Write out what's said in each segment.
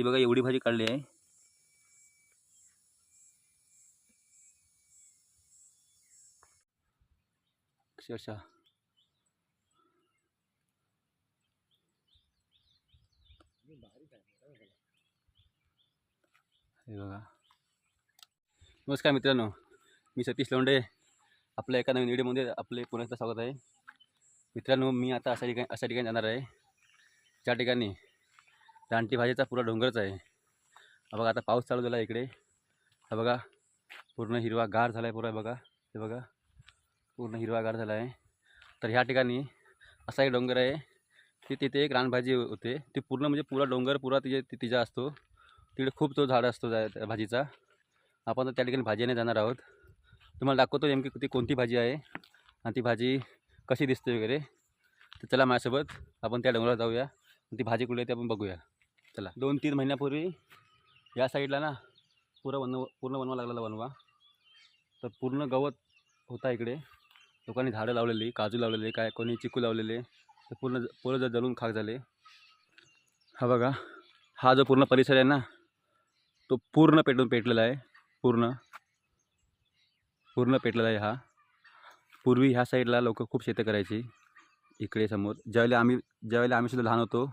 ही बघा एवढी भाजी काढली आहे. अक्षरशः. हे बघा. नमस्कार मित्रांनो मी सतीश लोंडे आपल्या एका नवीन व्हिडिओमध्ये आपले पुन्हा स्वागत आहे. मित्रांनो मी आता अशा ठिकाणी अशा ठिकाणी जाणार आहे. ज्या ठिकाणी रानटी भाजीचा पुरा डोंगरच आहे. हा बघा आता पाऊस चालू झाला आहे इकडे. हा बघा पूर्ण हिरवा गार झाला आहे पुरा बघा. हे बघा पूर्ण हिरवा गार झाला आहे तर ह्या ठिकाणी असा एक डोंगर आहे. की तिथे एक रानभाजी होते. ती पूर्ण म्हणजे पुरा डोंगर पुरा तिचे ति- तिचा असतो. तिकडे खूप तो झाड असतो त्या भाजीचा. आपण तर त्या ठिकाणी भाजीने जाणार आहोत. तुम्हाला दाखवतो नेमकी ती कोणती भाजी आहे आणि ती भाजी कशी दिसते वगैरे. तर चला माझ्यासोबत आपण त्या डोंगरावर जाऊया. आणि ती भाजी कुठे आहे ते आपण बघूया. चला. दोन तीन महिन्यापूर्वी या साईडला ना पुरा बनव पूर्ण बनवा लागलेला बनवा. तर पूर्ण गवत होता इकडे. लोकांनी झाडं लावलेली काजू लावलेले काय कोणी चिकू लावलेले तर पूर्ण पोरं पूर्ण ज- जळून खाक झाले. हा बघा हा जो पूर्ण परिसर आहे ना तो पूर्ण पेटून पेटलेला आहे पूर्ण. पूर्ण पेटलेला आहे हा. पूर्वी ह्या साईडला लोक खूप शेतं करायची इकडे समोर. ज्यावेळेला आम्ही ज्यावेळेला आम्ही सुद्धा लहान होतो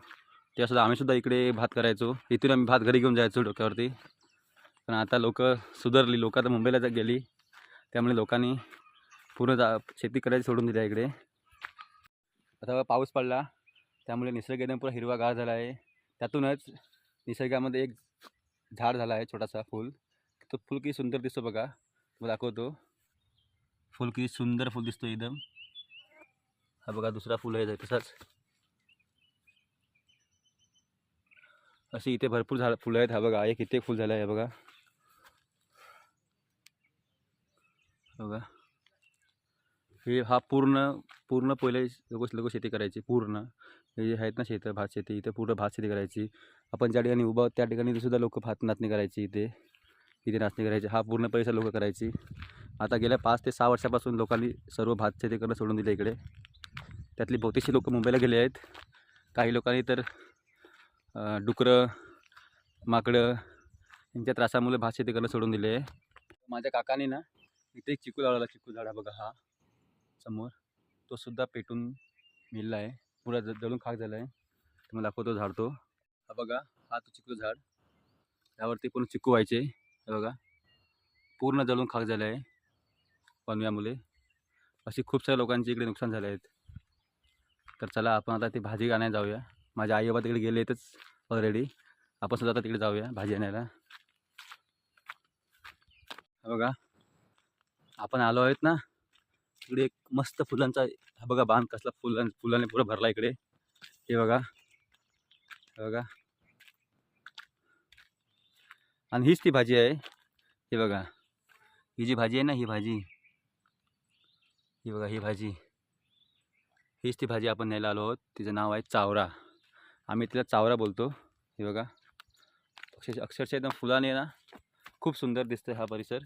तेव्हासुद्धा आम्ही सुद्धा इकडे भात करायचो. इथून आम्ही भात घरी घेऊन जायचो डोक्यावरती. पण आता लोक सुधारली. लोक आता मुंबईला जा गेली. त्यामुळे लोकांनी पूर्ण जा शेती करायची सोडून दिली आहे इकडे. आता पाऊस पडला. त्यामुळे निसर्ग एकदम पुरा हिरवागार झाला आहे. त्यातूनच निसर्गामध्ये एक झाड झाला आहे छोटासा फूल. तो फूल किती सुंदर दिसतो बघा. तुम्हाला दाखवतो. फूल किती सुंदर फूल दिसतो एकदम. हा बघा दुसरा फुल आहे तसाच. अशी इथे भरपूर झाड फुलं आहेत. हा बघा एक इथे फुल झालं आहे बघा. बघा. हे हा पूर्ण पूर्ण पहिले लोक लोक शेती करायची पूर्ण. हे जे आहेत ना शेतं भात शेती इथे पूर्ण भात शेती करायची. आपण ज्या ठिकाणी उभं त्या ठिकाणी सुद्धा लोक भात नाचणी करायची इथे. इथे नाचणी करायची. हा पूर्ण पैसा लोक करायची. आता गेल्या पाच ते सहा वर्षापासून लोकांनी सर्व भात शेती करणं सोडून दिलं इकडे. त्यातली बहुतेकशी लोक मुंबईला गेले आहेत. काही लोकांनी तर डुकरं माकडं यांच्या त्रासामुळे भात शेती करणं सोडून दिले. माझ्या काकाने ना इथे एक चिकू लावला चिकू झाड हा बघा हा. समोर तो सुद्धा पेटून मिळला आहे. पुरा जळून खाक झाला आहे तुम्हाला दाखवतो झाड तो. हा बघा हा तो चिकू झाड. यावरती पूर्ण चिकू व्हायचे. बघा. पूर्ण जळून खाक झाले आहे वनव्यामुळे अशी खूप साऱ्या लोकांची इकडे नुकसान झाले आहेत. तर चला आपण आता ती भाजी आणायला जाऊया. माझे आईबाबा तिकडे गेले ऑलरेडी आपण सुद्धा आता तिकडे जाऊया भाजी आणायला. बघा आपण आलो आहेत ना इकडे एक मस्त फुलांचा हा बघा बांध कसला फुलां फुलाने पुरा भरला इकडे. हे बघा बघा. आणि हीच ती भाजी आहे. हे बघा ही जी भाजी आहे ना ही भाजी. ही बघा ही भाजी. हीच ती भाजी आपण न्यायला आलो आहोत. तिचं नाव आहे चावरा. आम्ही तिला चावरा बोलतो. हे बघा. अक्षरशः अक्षरशः एकदम फुलाने ना खूप सुंदर दिसतं हा परिसर.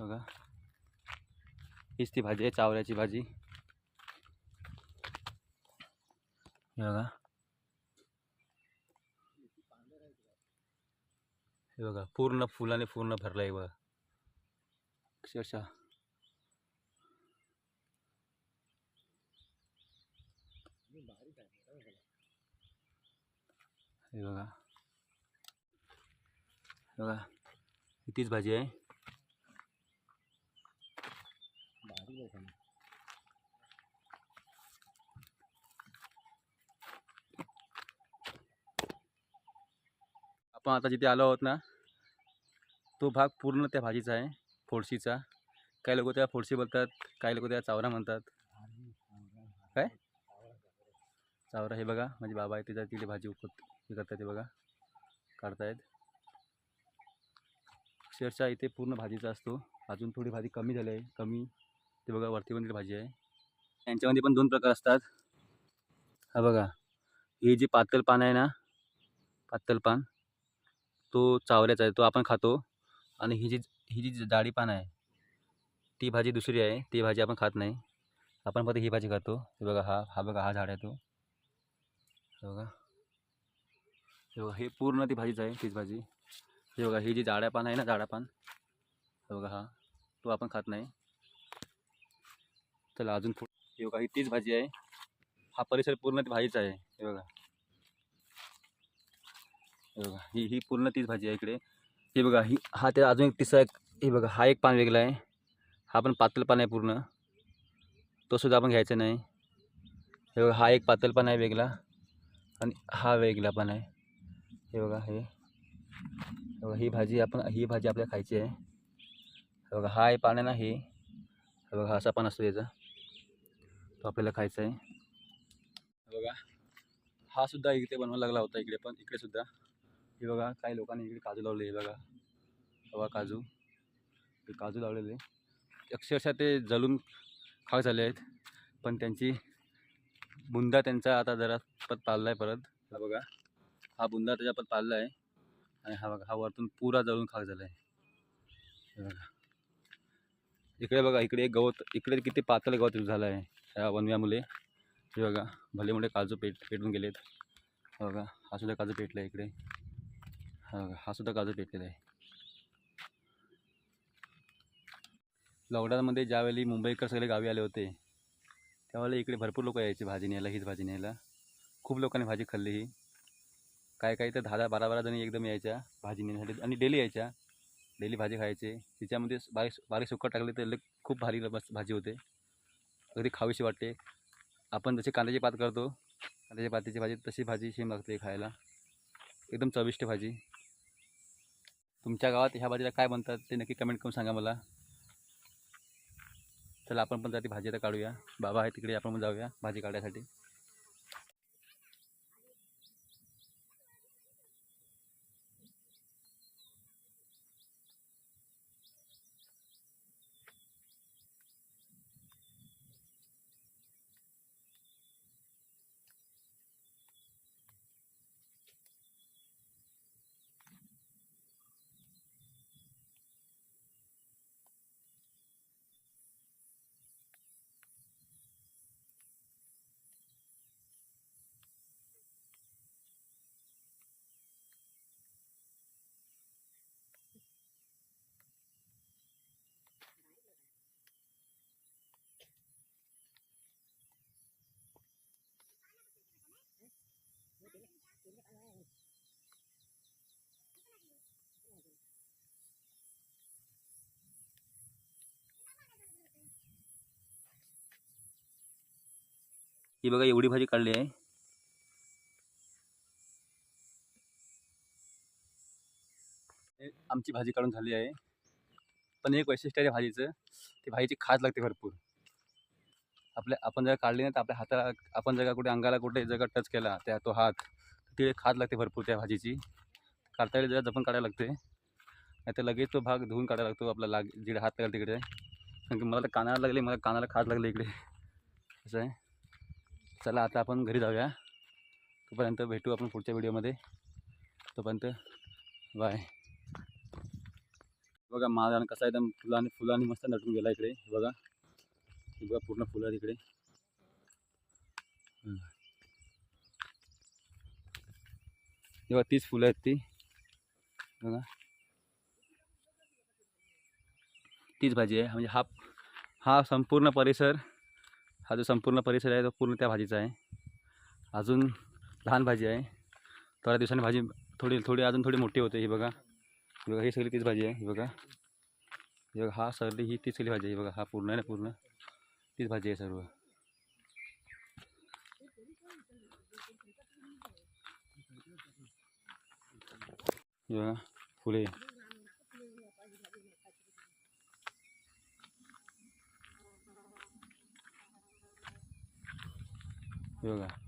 बघा. हीच ती भाजी आहे चावऱ्याची भाजी. हे बघा. हे बघा पूर्ण फुलाने पूर्ण भरलं आहे बघा. अक्षरशः. हे बघा. बघा. तीच भाजी आहे. आपण आता जिथे आलो आहोत ना तो भाग पूर्ण त्या भाजीचा आहे फोडशीचा. काही लोक त्या फोडशी बोलतात काही लोक त्या चावरा म्हणतात काय चावरा हे बघा. माझे बाबा आहे तिथं तिथे भाजी उकत हे करतात ते बघा. काढतायत. अक्षरशः इथे पूर्ण भाजीचा असतो. अजून थोडी भाजी कमी झाली आहे. कमी ते बघा वरती पण भाजी आहे. यांच्यामध्ये पण दोन प्रकार असतात. हा बघा. ही जी पातळ पान आहे ना पातळ पान तो चावऱ्याचा आहे. तो आपण खातो. आणि ही जी ही जी डाळी पान आहे ती भाजी दुसरी आहे. ती भाजी आपण खात नाही. आपण फक्त ही भाजी खातो. हे बघा हा हा बघा हा झाड आहे तो. हे बघा. हे बघा हे पूर्ण ती भाजीच आहे तीच भाजी. हे बघा ही जी जाड्या पान आहे ना जाडा पान. हे बघा हा तो आपण खात नाही. चला अजून पुढ हे बघा ही तीच भाजी आहे. हा परिसर पूर्ण ती भाजीच आहे हे बघा. हे बघा ही ही पूर्ण तीच भाजी आहे इकडे. हे बघा ही हा त्या अजून एक तिसरा एक हे बघा हा एक पान वेगळा आहे. हा पण पातळ पान आहे पूर्ण. तो सुद्धा आपण घ्यायचा नाही. हे बघा हा एक पातळ पान आहे वेगळा. आणि हा वेगळा पण आहे. हे बघा हे. बघा ही भाजी आपण ही भाजी आपल्याला खायची आहे. हे बघा हा आहे पान आहे ना हे बघा असा पण असतो याचा. तो आपल्याला खायचा आहे. बघा हा सुद्धा इकडे बनवायला लागला होता इकडे पण इकडे सुद्धा. हे बघा काही लोकांनी इकडे काजू लावले हे बघा. हवा काजू. काजू लावलेले. अक्षरशः ते जलून खाक झाले आहेत. पण त्यांची बुंदा त्यांचा आता जरा पत पाळला आहे परत. हा बघा. हा बुंदा त्याच्या पत पाळला आहे आणि हा बघा हा वरतून पुरा जळून खाक झाला आहे बघा. इकडे बघा इकडे एक गवत इकडे किती पातळ गवत झालं आहे या वनव्यामुळे. हे बघा भले मोठे काजू पेट पेटून गेलेत. हा बघा हा सुद्धा काजू पेटला आहे इकडे. हा बघा हा सुद्धा काजू पेटलेला आहे. लॉकडाऊनमध्ये ज्यावेळी मुंबईकर सगळे गावी आले होते त्यावेळेला इकडे भरपूर लोक यायचे भाजी न्यायला हीच भाजी न्यायला. खूप लोकांनी भाजी खाल्ली ही. काय काही तर दहा दहा बारा बारा जणी एकदम यायच्या भाजी नेण्यासाठी आणि डेली यायच्या. डेली भाजी खायचे. तिच्यामध्ये बारीक बारीक सुकट टाकले तर खूप भारी मस्त भाजी होते. अगदी खावीशी वाटते. आपण जसे कांद्याची पात करतो कांद्याच्या पातीची भाजी तशी भाजी शेम लागते खायला. एकदम चविष्ट भाजी. तुमच्या गावात ह्या भाजीला काय म्हणतात ते नक्की कमेंट करून सांगा मला. चला आपण पण जाती भाजी आता काढूया. बाबा आहे तिकडे आपण जाऊया भाजी काढायसाठी. ही बघा एवढी भाजी काढली आहे. हे आमची भाजी काढून झाली आहे. पण एक वैशिष्ट्य आहे भाजीचं ती भाजीची खाज लागते भरपूर. आपल्या आपण जर काढली नाही तर आपल्या हाताला आपण जर कुठे अंगाला कुठे जर टच केला त्या तो हात ती खाज लागते भरपूर त्या भाजीची. काढता येईल जरा जपून काढायला लागते. नाही तर लगेच तो भाग धुवून काढायला लागतो आपला लाग जिकडे हात लागला तिकडे. कारण की मला तर कानाला लागले मला कानाला खाज लागली इकडे. असं आहे. चला आता आपण घरी जाऊया. तोपर्यंत भेटू आपण पुढच्या व्हिडिओमध्ये. तोपर्यंत बाय बघा माझा कसा एकदम फुलाने फुलाने मस्त नटून गेला इकडे. हे बघा. हे बघा पूर्ण फुलं आहेत इकडे. बघा तीच फुलं आहेत ती. बघा. तीच भाजी आहे. म्हणजे हा हा संपूर्ण परिसर हा जो संपूर्ण परिसर आहे तो पूर्ण त्या भाजीचा आहे. अजून लहान भाजी आहे. थोड्या दिवसांनी भाजी थोडी थोडी अजून थोडी मोठी होते ही ही बघा, ही सगळी तीच भाजी ही बघा. ही बघा, हा सगळी ही भाजी ही बघा. हा पूर्ण आहे ना पूर्ण? तीच भाजी आहे सर्व. फुले. हे बघा